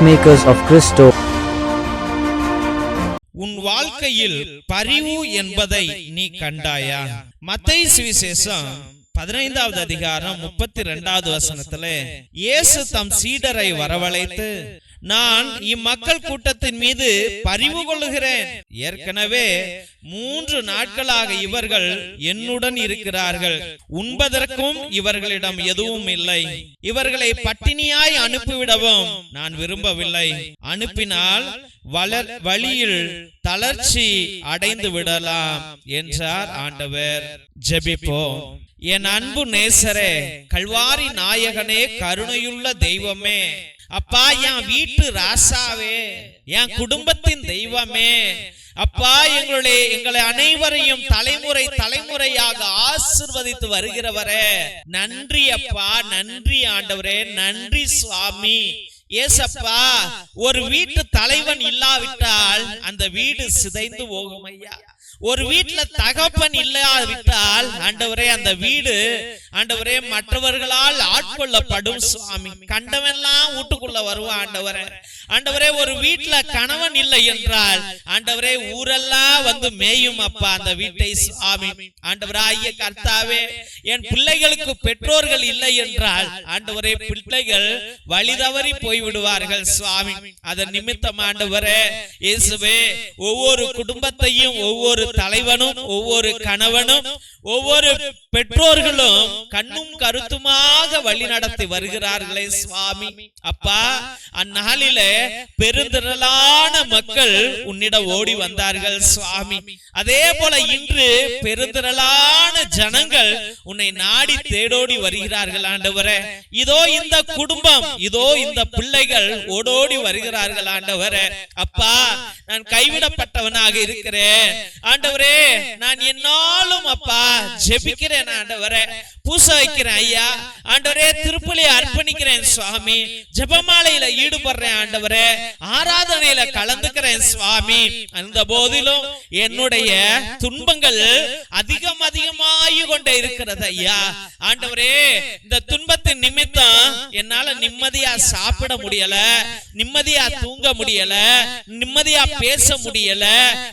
peacemakers of Christo. உன் வாழ்க்கையில் பரிவு என்பதை நீ கண்டாயா மத்தை சுவிசேஷம் பதினைந்தாவது அதிகாரம் முப்பத்தி ரெண்டாவது வசனத்துல இயேசு தம் சீடரை வரவழைத்து நான் இம்மக்கள் கூட்டத்தின் மீது பரிவு கொள்ளுகிறேன். ஏற்கனவே மூன்று நாட்களாக இவர்கள் என்னுடன் இருக்கிறார்கள். உண்பதற்கும் இவர்களிடம் எதுவும் இல்லை. இவர்களை பட்டினியாய் அனுப்பிவிடவும் நான் விரும்பவில்லை. அனுப்பினால் வளர் வழியில் தளர்ச்சி அடைந்து விடலாம் என்றார் ஆண்டவர். ஜெபிப்போம். என் அன்பு நேசரே கல்வாரி நாயகனே கருணையுள்ள தெய்வமே அப்பா என் வீட்டு ராசாவே என் குடும்பத்தின் தெய்வமே. அப்பா எங்களுடைய எங்களை அனைவரையும் தலைமுறை தலைமுறையாக ஆசிர்வதித்து வருகிறவரே. நன்றி அப்பா நன்றி ஆண்டவரே. நன்றி சுவாமி. ஏசப்பா ஒரு வீட்டு தலைவன் இல்லாவிட்டால் அந்த வீடு சிதைந்து போகும் ஐயா ஒரு வீட்டுல தகப்பன் இல்லாவிட்டால் ஆண்டவரே அந்த வீடு ஆண்டவரே மற்றவர்களால் ஆட்கொள்ளப்படும் சுவாமி. கண்டவெல்லாம் வீட்டுக்குள்ள வருவான் ஆண்டவரே. ஆண்டவரே ஒரு வீட்டுல கணவன் இல்லை என்றால் ஆண்டவரே ஊரெல்லாம் வந்து மேயும் அப்பா அந்த வீட்டை சுவாமி. ஆண்டவராகிய கர்த்தாவே என் பிள்ளைகளுக்கு பெற்றோர்கள் இல்லை என்றால் ஆண்டவரே பிள்ளைகள் வழி தவறி போய் விடுவார்கள் சுவாமி. அதன் நிமித்தம் ஆண்டவரே இயேசுவே ஒவ்வொரு குடும்பத்தையும் ஒவ்வொரு தலைவனும் ஒவ்வொரு கணவனும் ஒவ்வொரு பெற்றோர்களும் கண்ணும் கருத்துமாக வழி நடத்தி வருகிறார்களே சுவாமி. அப்பா அந்நாளில பெருந்திரளான மக்கள் உன்னிடம் ஓடி வந்தார்கள் சுவாமி. அதே போல இன்று பெருந்திரளான ஜனங்கள் உன்னை நாடி தேடோடி வருகிறார்கள் ஆண்டவரே. இதோ இந்த குடும்பம் இதோ இந்த பிள்ளைகள் ஓடோடி வருகிறார்கள் ஆண்டவரே. அப்பா நான் கைவிடப்பட்டவனாக இருக்கிறேன். ஆண்டவரே நான் என்னாலும் அப்பா ஜெபிக்கிறேன் ஆண்டவரே. பூச வைக்கிறேன் ஐயா. ஆண்டவரே திருப்பலி அர்ப்பணிக்கிறேன் சுவாமி. ஜெபமாலையில ஈடுபடுறேன் ஆண்டவரே. ஆராதனையில கலந்துக்கிறேன் சுவாமி. அந்த போதிலும் என்னுடைய துன்பங்கள் அதிகம் அதிகமாகி கொண்டே இருக்கிறது ஐயா. ஆண்டவரே இந்த துன்பத்தின் நிமித்தம் என்னால நிம்மதியா சாப்பிட முடியல நிம்மதியா தூங்க முடியல நிம்மதியா பேச முடியல.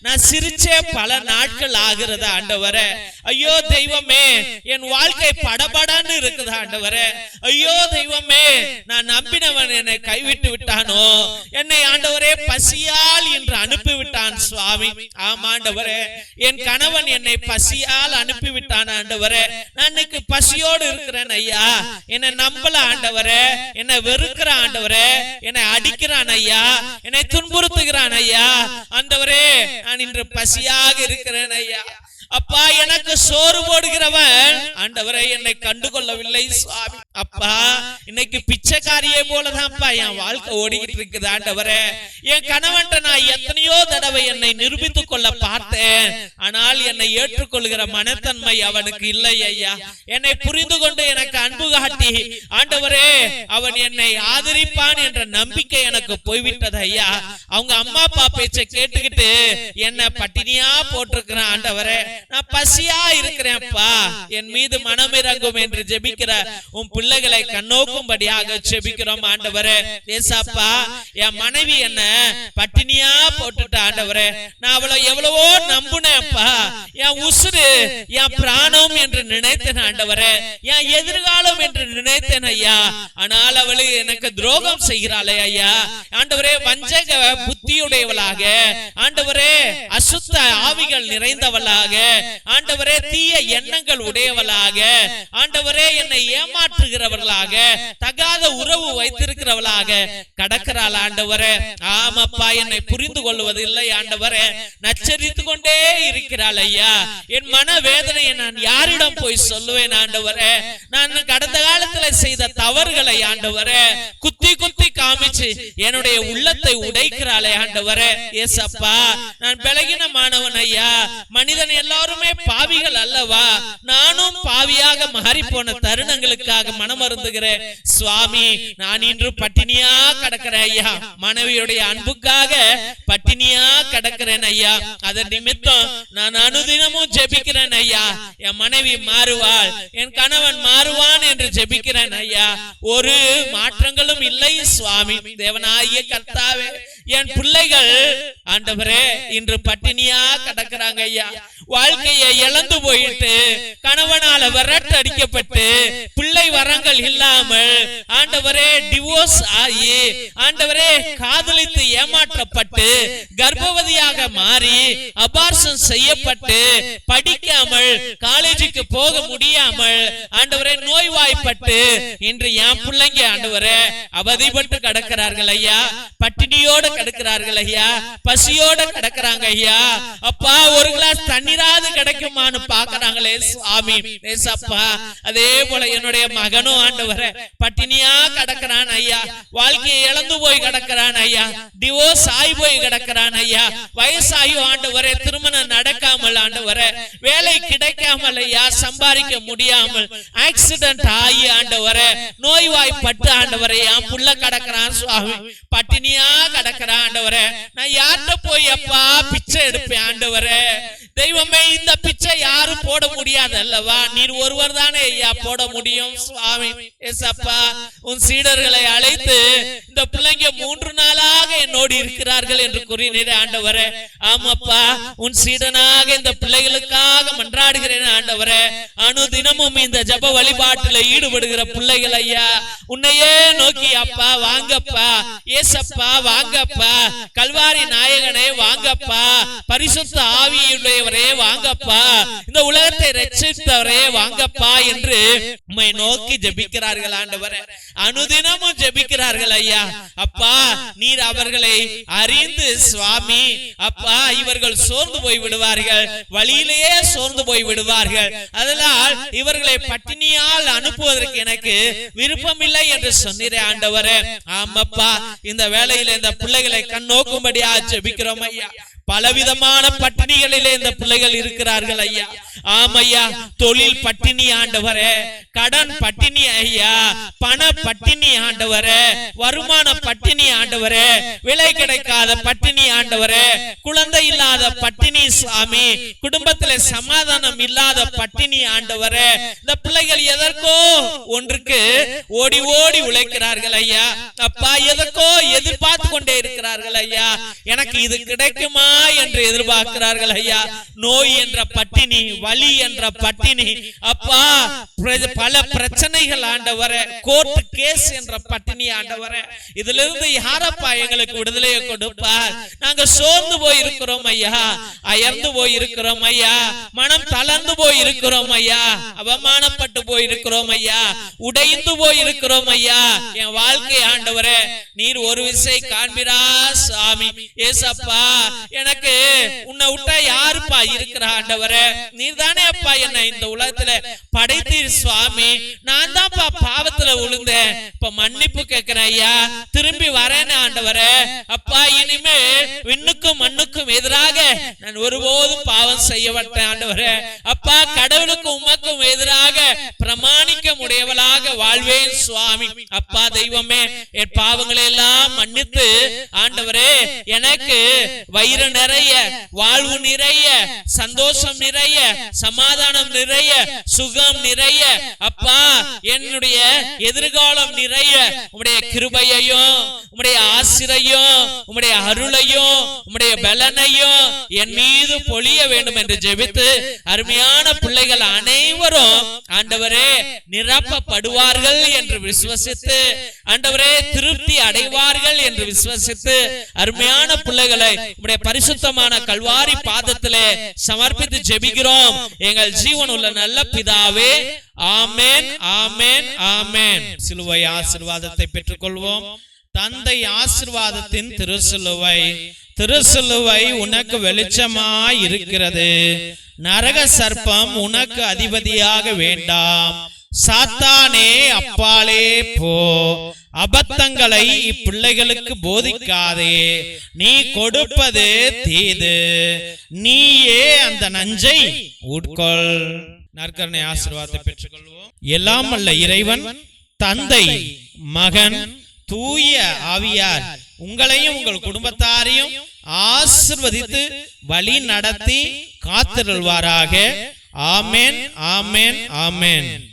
நான் சிரிச்சே பல நாட்கள் ஆகிறது ஆண்டவரே. ஐயோ தெய்வமே என் வாழ்க்கை படபடன்னு இருக்குது ஆண்டவரே. ஐயோ தெய்வமே நான் நம்பினவன் என்னை கைவிட்டு விட்டானோ? என்னை ஆண்டவரே பசியால் என்று அனுப்பி விட்டான் சுவாமி. ஆமா ஆண்டவரே என் கணவன் என்னை பசியால் அனுப்பி விட்டான் ஆண்டவரே. நான் இன்னைக்கு பசியோடு இருக்கிறேன் ஐயா. என்னை நம்பல ஆண்டவரே. என்னை வெறுக்கிற ஆண்டவரே. என்னை அடிக்கிறான் ஐயா. என்னை துன்புறுத்துகிறான் ஐயா ஆண்டவரே நான் இன்று பசியாக இருக்கிறேன் ஐயா. அப்பா எனக்கு சோறு போடுகிறவன். ஆண்டவரை என்னை கண்டுகொள்ளவில்லை சுவாமி. அப்பா இன்னைக்கு பிச்சைக்காரியே போலதான்ப்பா என் வாழ்க்கை ஓடிக்கிட்டு இருக்குது ஆண்டவரே. என் கணவன் நான் எத்தனையோ தடவை என்னை நிரூபித்துக் கொள்ள பார்த்தேன். ஆனால் என்னை ஏற்றுக்கொள்கிற மனத்தன்மை அவனுக்கு இல்லை ஐயா. என்னை புரிந்து கொண்டு எனக்கு அன்பு காட்டி ஆண்டவரே அவன் என்னை ஆதரிப்பான் என்ற நம்பிக்கை எனக்கு போய்விட்டது ஐயா. அவங்க அம்மா அப்பா பேச்சை கேட்டுக்கிட்டு என்ன பட்டினியா போட்டிருக்கிறான் ஆண்டவரே. நான் பசியா இருக்கிறேன்ப்பா. என் மீது மனமிறங்கும் என்று ஜெபிக்கிற உன் பிள்ளைகளை கண்ணோக்கும்படியாக செபிக்கிறோம் ஆண்டவரே. ஏசாப்பா என் மனைவி என்ன பட்டினியா போட்டுட்ட ஆண்டவரே. நான் அவளை எவ்வளவோ நம்புனேன்ப்பா. என் உசுறு என் பிராணம் என்று நினைத்தேன் ஆண்டவரே. என் எதிர்காலம் என்று நினைத்தேன் ஐயா. ஆனால் அவளு எனக்கு துரோகம் செய்கிறாளே ஐயா. ஆண்டவரே வஞ்சக புத்தியுடையவளாக. ஆண்டவரே அசுத்த ஆவிகள் நிறைந்தவளாக. ஆண்டவரே தீய எண்ணங்கள் உடையவளாக. ஆண்டவரே என்னை ஏமாற்றுகிறவர்களாக தகாத உறவு வைத்திருக்கிறவளாக கடக்கிறாள் ஆண்டவரே. ஆமாப்பா என்னை புரிந்து கொள்வது இல்லை ஆண்டவரே. நச்சரித்து கொண்டே இருக்கிறாள் ஐயா. என் மன வேதனையை நான் யாரிடம் போய் சொல்லுவேன் ஆண்டவரே? நான் கடந்த காலத்துல செய்த தவறுகளை ஆண்டவரே காமிச்சு என்னுடைய உள்ளத்தை உடைக்கிறாளே ஆண்டவரே ஏசப்பா நான் பலகீனமானவன் ஐயா. மனிதன் எல்லாருமே பாவிகள் அல்லவா? நானும் பாவியாக மாறி போன தருணங்களுக்காக மனமருந்துகிறேன். சுவாமி நான் இன்று பட்டினியா கிடக்கிறேன் ஐயா. மனைவியுடைய அன்புக்காக பட்டினியா கிடக்கிறேன் ஐயா. அதன் நிமித்தம் நான் அனுதினமும் ஜெபிக்கிறேன் ஐயா. என் மனைவி மாறுவாள் என் கணவன் மாறுவான் என்று ஜெபிக்கிறேன் ஐயா. ஒரு மாற்றங்களும் இல்லை சுவாமி சுவாமி தேவனாகிய கர்த்தாவே என் பிள்ளைகள் ஆண்டவரே இன்று பட்டினியா கிடக்குறாங்க ஐயா. வாழ்க்கையை இழந்து போயிட்டு கணவனால விரட்டடிக்கப்பட்டு பிள்ளை வரங்கள் இல்லாமல் ஆண்டவரே டிவோர்ஸ் ஆகி ஆண்டவரே காதலித்து ஏமாற்றப்பட்டு கர்ப்பவதியாக மாறி அபார்ஷன் செய்யப்பட்டு படிக்காமல் காலேஜுக்கு போக முடியாமல் ஆண்டவரே நோய்வாய்ப்பட்டு இன்று என் பிள்ளைங்க ஆண்டவரே அவதிப்பட்டு கிடக்கிறார்கள் ஐயா. பட்டினியோடு கிடக்கிறார்கள் ஐயா. பசியோட கிடக்கிறாங்க ஐயா. அப்பா ஒரு கிளாஸ் தண்ணீராது கிடைக்குமான்னு பாக்குறாங்களே சுவாமி. ஏசப்பா அதே போல என்னுடைய மகனும் ஆண்டவரே பட்டினியா கிடக்கிறான் ஐயா. வாழ்க்கையை இழந்து போய் கிடக்கிறான் ஐயா. டிவோர்ஸ் ஆகி போய் கிடக்கிறான் ஐயா. வயசாகி ஆண்டவரே திருமணம் நடக்காமல் ஆண்டவரே வேலை கிடைக்காமல் ஐயா சம்பாதிக்க முடியாமல் ஆக்சிடென்ட் ஆகி ஆண்டவரே நோய்வாய்ப்பட்டு ஆண்டவரே என் புள்ள கிடக்கிறான் சுவாமி. பட்டினியா கிடக்கிறான். ஆண்டவரே. நான் யார்கிட்ட போய் அப்பா பிச்சை எடுப்பேன் ஆண்டவரே? தெய்வமே இந்த பிச்சை யாரும் போட முடியாது அல்லவா நீர் ஒருவர் தானே ஐயா போட முடியும்? சுவாமி ஏசப்பா உன் சீடர்களை அழைத்து இந்த பிள்ளைங்க மூன்று நாளாக என்னோடு இருக்கிறார்கள் என்று கூறினீர் ஆண்டவரே. ஆமாப்பா உன் சீடனாக இந்த பிள்ளைகளுக்காக மன்றாடுகிறேன் ஆண்டவரே. அனுதினமும் இந்த ஜப வழிபாட்டுல ஈடுபடுகிற பிள்ளைகள் ஐயா உன்னையே நோக்கி அப்பா வாங்கப்பா ஏசப்பா வாங்கப்பா கல்வாரி நாயகனே வாங்கப்பா பரிசுத்த ஆண்டவரே வாங்கப்பா. இந்த உலகத்தை ரட்சித்தவரே வாங்கப்பா என்று உம்மை நோக்கி ஜெபிக்கிறார்கள் ஆண்டவரே. அனுதினமும் ஜெபிக்கிறார்கள் ஐயா. அப்பா நீர் அவர்களை அறிந்து சுவாமி. அப்பா இவர்கள் சோர்ந்து போய் விடுவார்கள். வழியிலேயே சோர்ந்து போய் விடுவார்கள். அதனால் இவர்களை பட்டினியால் அனுப்புவதற்கு எனக்கு விருப்பமில்லை என்று சொன்னீரே ஆண்டவரே. ஆமாப்பா இந்த வேலையில இந்த பிள்ளைகளை கண் நோக்கும்படியா ஜெபிக்கிறோம் ஐயா. பலவிதமான பட்டினிகளிலே இந்த பிள்ளைகள் இருக்கிறார்கள் ஐயா. ஆமையா தொழில் பட்டினி ஆண்டவரே கடன் பட்டினி ஐயா பண பட்டினி ஆண்டவரே வருமான பட்டினி ஆண்டவரே விலை கிடைக்காத பட்டினி ஆண்டவரே குழந்தை இல்லாத பட்டினி சுவாமி குடும்பத்துல சமாதானம் இல்லாத பட்டினி ஆண்டவரே இந்த பிள்ளைகள் எதற்கோ ஒன்றுக்கு ஓடி ஓடி உழைக்கிறார்கள் ஐயா. அப்பா எதற்கோ எதிர்பார்த்து கொண்டே இருக்கிறார்கள் ஐயா. எனக்கு இது கிடைக்குமா? என்று எதிர்பார்க்கிறார்கள் ஐயா. நோய் என்ற பட்டினி வலி என்ற பட்டினி. அப்பா பல பிரச்சனைகள் ஆண்டவர கோர்ட் கேஸ் என்ற பட்டினி ஆண்டவர. இதுல இருந்து யாரப்பா எங்களுக்கு விடுதலையை கொடுப்பார்? நாங்க சோர்ந்து போய் இருக்கிறோம் ஐயா. அயர்ந்து போய் இருக்கிறோம் ஐயா. மனம் தளர்ந்து போய் இருக்கிறோம் ஐயா. அவமானப்பட்டு போய் இருக்கிறோம் ஐயா. உடைந்து போய் இருக்கிறோம் ஐயா. என் வாழ்க்கை ஆண்டவரே நீர் ஒரு விசை காண்பிரா சாமி. ஏசப்பா எனக்கு உன்னை விட்டா யாருப்பா இருக்கிற ஆண்டவரே? நீர் தானே அப்பா என்ன இந்த உலகத்துல படைத்தீர் சுவாமி. நான் தான்ப்பா பாவத்துல விழுந்தேன். இப்ப மன்னிப்பு கேட்கிறேன் ஐயா. திரும்பி வரேன்னு ஆண்டவரே. அப்பா இனிமே விண்ணுக்கும் மண்ணுக்கும் எதிராக நான் ஒருபோதும் பாவம் செய்யப்பட்டேன் ஆண்டவரே. அப்பா கடவுளுக்கும் உமக்கும் எதிராக பிரமாணிக்க முடியவளாக வாழ்வேன் சுவாமி. அப்பா தெய்வமே என் பாவங்களை எல்லாம் மன்னித்து ஆண்டவரே எனக்கு வைரன் நிறைய வாழ்வு நிறைய சந்தோஷம் நிறைய சமாதானம் நிறைய சுகம் நிறைய. அப்பா என்னுடைய எதிர்காலம் நிறைய. உம்முடைய கிருபையையும் உம்முடைய ஆசிரையும் உம்முடைய அருளையும் உம்முடைய பலனையும் என் மீது பொழிய வேண்டும் என்று ஜெபித்து அருமையான பிள்ளைகள் அனைவரும் ஆண்டவரே நிரப்பப்படுவார்கள் என்று விசுவசித்து ஆண்டவரே திருப்தி அடைவார்கள் என்று விசுவசித்து அருமையான பிள்ளைகளை உடைய பரிசு பரிசுத்தமான கல்வாரி பாதத்திலே சமர்ப்பித்து ஜெபிக்கிறோம். எங்கள் ஜீவன் உள்ள நல்ல பிதாவே ஆமென் ஆமென் ஆமென் சிலுவை ஆசீர்வாதத்தை பெற்றுக்கொள்வோம். தந்தை ஆசீர்வாதத்தின் திருசிலுவை. திருசிலுவை. உனக்கு வெளிச்சமாய் இருக்கிறது நரக சர்ப்பம் உனக்கு அதிபதியாக வேண்டாம். சாத்தானே அப்பாலே போ. அபத்தங்களை இப்பிள்ளைகளுக்கு போதிக்காதே. நீ கொடுப்பது தீது. நீயே அந்த நஞ்சை உட்கொள். நற்கரணை ஆசீர்வாதத்தை பெற்றுக்கொள்வோம். எல்லாம் அல்ல இறைவன் தந்தை மகன் தூய ஆவியார். உங்களையும் உங்கள் குடும்பத்தாரையும் ஆசிர்வதித்து வழி நடத்தி காத்திருள்வாராக. ஆமேன் ஆமேன் ஆமேன்.